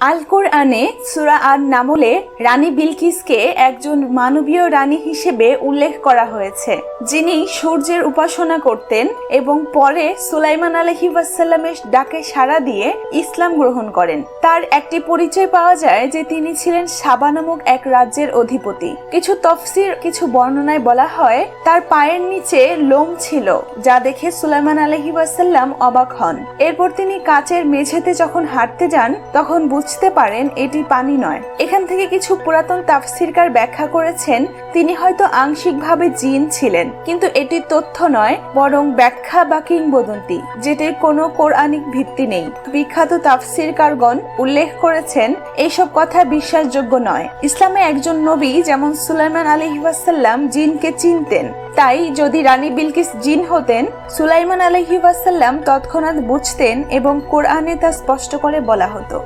আল কোরআনে সুরা আর নামলে রানী বিলকিসকে একজন মানবীয় রানী হিসেবে উল্লেখ করা হয়েছে, যিনি সূর্যের উপাসনা করতেন এবং পরে সুলাইমান আলহি ওয়াসাল্লামের ডাকে সাড়া দিয়ে ইসলাম গ্রহণ করেন। তার একটি পরিচয় পাওয়া যায় যে তিনি ছিলেন সাবা নামক এক রাজ্যের অধিপতি। কিছু তফসির, কিছু বর্ণনায় বলা হয়, তার পায়ের নিচে লোম ছিল, যা দেখে সুলাইমান আলহি ওয়াসাল্লাম অবাক হন। এরপর তিনি কাচের মেঝেতে যখন হাঁটতে যান, তখন বুঝতে পারেন এটি পানি নয়। এখান থেকে কিছু পুরাতন তাফসিরকার ব্যাখ্যা করেছেন, তিনি হয়তো আংশিকভাবে জিন ছিলেন, কিন্তু এটি তথ্য নয়, বরং ব্যাখ্যা বা কিংবদন্তি, যেটির কোনো কোরআনিক ভিত্তি নেই। বিখ্যাত তাফসিরকারগণ উল্লেখ করেছেন, এইসব কথা বিশ্বাসযোগ্য নয়। ইসলামে একজন নবী যেমন সুলাইমান আলহি ওয়াসাল্লাম জিনকে চিনতেন, তাই যদি রানী বিলকিস জিন হতেন, সুলাইমান আলহি তৎক্ষণাৎ বুঝতেন এবং কোরআনে তা স্পষ্ট করে বলা হতো।